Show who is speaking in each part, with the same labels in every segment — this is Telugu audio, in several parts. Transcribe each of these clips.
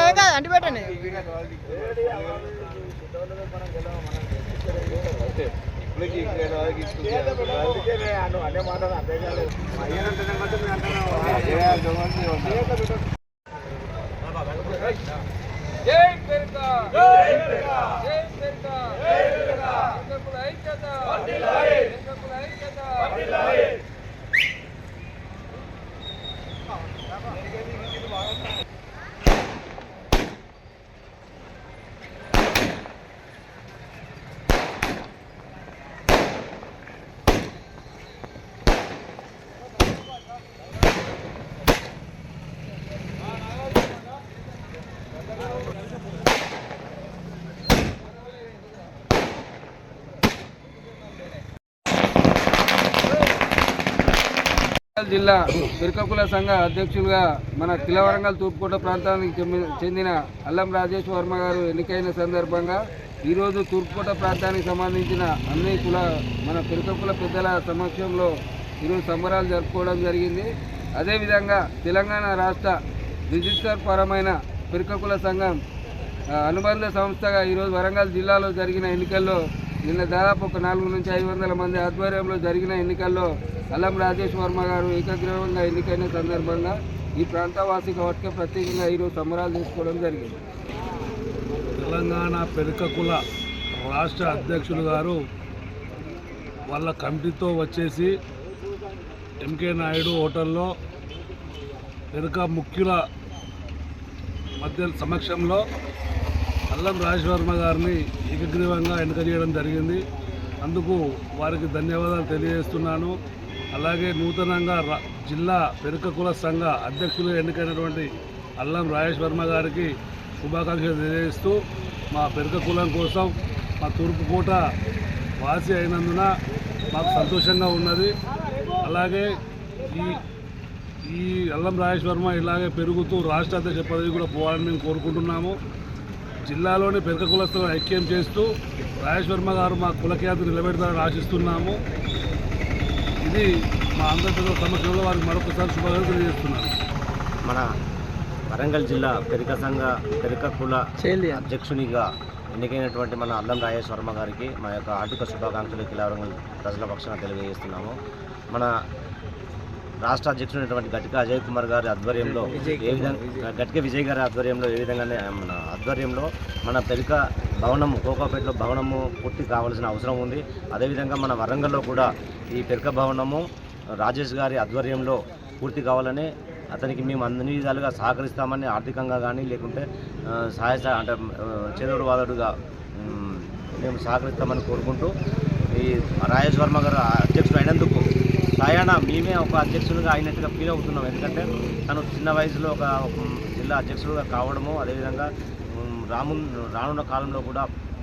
Speaker 1: ఏం కాదు అంటి పెట్టండి అనే మాట అర్థం కాలేదు జిల్లా పిరకకుల సంఘ అధ్యక్షులుగా మన కిలవరంగల్ తూర్పుకోట ప్రాంతానికి చెంది- చెందిన అల్లం రాజేష్ వర్మ గారు ఎన్నికైన సందర్భంగా ఈరోజు తూర్పుకోట ప్రాంతానికి సంబంధించిన అన్ని కుల మన పిరకకుల పెద్దల సమక్షంలో ఈరోజు సంబరాలు జరుపుకోవడం జరిగింది. అదేవిధంగా తెలంగాణ రాష్ట్ర రిజిస్టర్ పరమైన పిరకకుల సంఘం అనుబంధ సంస్థగా ఈరోజు వరంగల్ జిల్లాలో జరిగిన ఎన్నికల్లో నిన్న దాదాపు ఒక నాలుగు నుంచి ఐదు వందల మంది ఆధ్వర్యంలో జరిగిన ఎన్నికల్లో అల్లం రాజేష్ వర్మ గారు ఏకగ్రీవంగా ఎన్నికైన సందర్భంగా ఈ ప్రాంతవాసి కాబట్టి ప్రత్యేకంగా ఈరోజు సంబరాలు చేసుకోవడం జరిగింది.
Speaker 2: తెలంగాణ పెరుకకుల రాష్ట్ర అధ్యక్షులు గారు వాళ్ళ కమిటీతో వచ్చేసి ఎంకే నాయుడు హోటల్లో పెరుక ముఖ్యుల మధ్య సమక్షంలో అల్లం రాజవర్మ గారిని ఏకగ్రీవంగా ఎన్నిక చేయడం జరిగింది. అందుకు వారికి ధన్యవాదాలు తెలియజేస్తున్నాను. అలాగే నూతనంగా జిల్లా పెరుక కుల సంఘ అధ్యక్షులు ఎన్నికైనటువంటి అల్లం రాజేష్ వర్మ గారికి శుభాకాంక్షలు తెలియజేస్తూ మా పెరుక కులం కోసం మా తూర్పుకోట వాసి అయినందున మాకు సంతోషంగా ఉన్నది. అలాగే ఈ ఈ అల్లం రాజేష్ వర్మ ఇలాగే పెరుగుతూ రాష్ట్ర అధ్యక్ష పదవి కూడా పోవాలని మేము కోరుకుంటున్నాము. జిల్లాలోని పెరక కులస్తులను ఐక్యం చేస్తూ రాజేష్ వర్మ గారు మా కులఖ్యాతి నిలబెడతారని ఆశిస్తున్నాము. ఇది మా ఆంధ్రప్రదేశ్ సమక్షంలో వారికి మరొకసారి శుభాకాంక్షలు తెలియజేస్తున్నాను.
Speaker 3: మన వరంగల్ జిల్లా పెరిక సంఘ పెరిక కుల అధ్యక్షునిగా ఎన్నికైనటువంటి మన అల్లం రాజేష్ వర్మ గారికి మా యొక్క ఆర్థిక శుభాకాంక్షలు కిలా వరంగల్ ప్రజల పక్షాన తెలియజేస్తున్నాము. మన రాష్ట్ర అధ్యక్షుడైనటువంటి గట్టిక అజయ్ కుమార్ గారి ఆధ్వర్యంలో ఏ విధంగా గట్టిక విజయ్ గారి ఆధ్వర్యంలో ఏ విధంగానే మన ఆధ్వర్యంలో మన పెరిక భవనము కోకాపేటలో భవనము పూర్తి కావాల్సిన అవసరం ఉంది. అదేవిధంగా మన వరంగల్లో కూడా ఈ పెరిక భవనము రాజేష్ గారి ఆధ్వర్యంలో పూర్తి కావాలని అతనికి మేము అన్ని విధాలుగా సహకరిస్తామని ఆర్థికంగా కానీ లేకుంటే సహాయ సహ- అంటే చేదోడు వాదోడుగా మేము సహకరిస్తామని కోరుకుంటూ ఈ రాజేష్ వర్మ గారు అధ్యక్షుడు అయినందుకు సాయాన మేమే ఒక అధ్యక్షులుగా అయినట్టుగా ఫీల్ అవుతున్నాం. ఎందుకంటే తను చిన్న వయసులో ఒక జిల్లా అధ్యక్షుడుగా కావడము అదేవిధంగా రాము రానున్న కాలంలో కూడా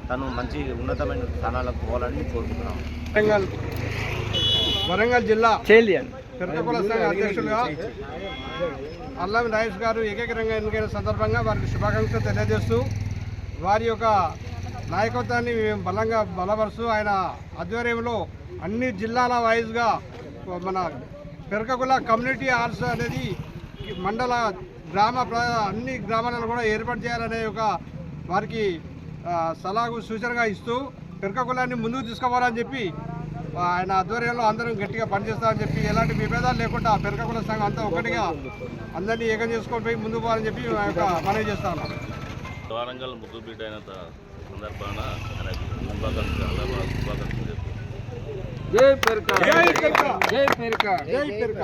Speaker 3: తను మంచి ఉన్నతమైన స్థానాలకు పోవాలని కోరుకుంటున్నాం.
Speaker 4: వరంగల్ వరంగల్ జిల్లా సంఘ అధ్యక్షులుగా అల్లం రాజేష్ గారు ఏకగ్రంగా ఎన్నికైన సందర్భంగా వారికి శుభాకాంక్షలు తెలియజేస్తూ వారి యొక్క నాయకత్వాన్ని మేము బలంగా బలపరుస్తూ ఆయన ఆధ్వర్యంలో అన్ని జిల్లాల వైజ్గా మన పెరకకుల కమ్యూనిటీ హాల్స్ అనేది మండల గ్రామ ప్ర- అన్ని గ్రామాలలో కూడా ఏర్పాటు చేయాలనే ఒక వారికి సలహాకు సూచనగా ఇస్తూ పెరకకులాన్ని ముందుకు తీసుకోవాలని చెప్పి ఆయన ఆధ్వర్యంలో అందరం గట్టిగా పనిచేస్తామని చెప్పి ఎలాంటి విభేదాలు లేకుండా పెరకకుల సంఘం అంతా ఒకటిగా అందరినీ ఏకం చేసుకొని పోయి ముందుకు పోవాలని చెప్పి మా యొక్క మనవి చేస్తా ఉన్నాం.
Speaker 5: వరంగల్ బిడ్డ అయిన సందర్భాన శుభాకాంక్షలు శుభాకాంక్షలు
Speaker 1: జై పెరుక
Speaker 4: జై పెరక
Speaker 1: జై పెరుక
Speaker 4: జై పెరక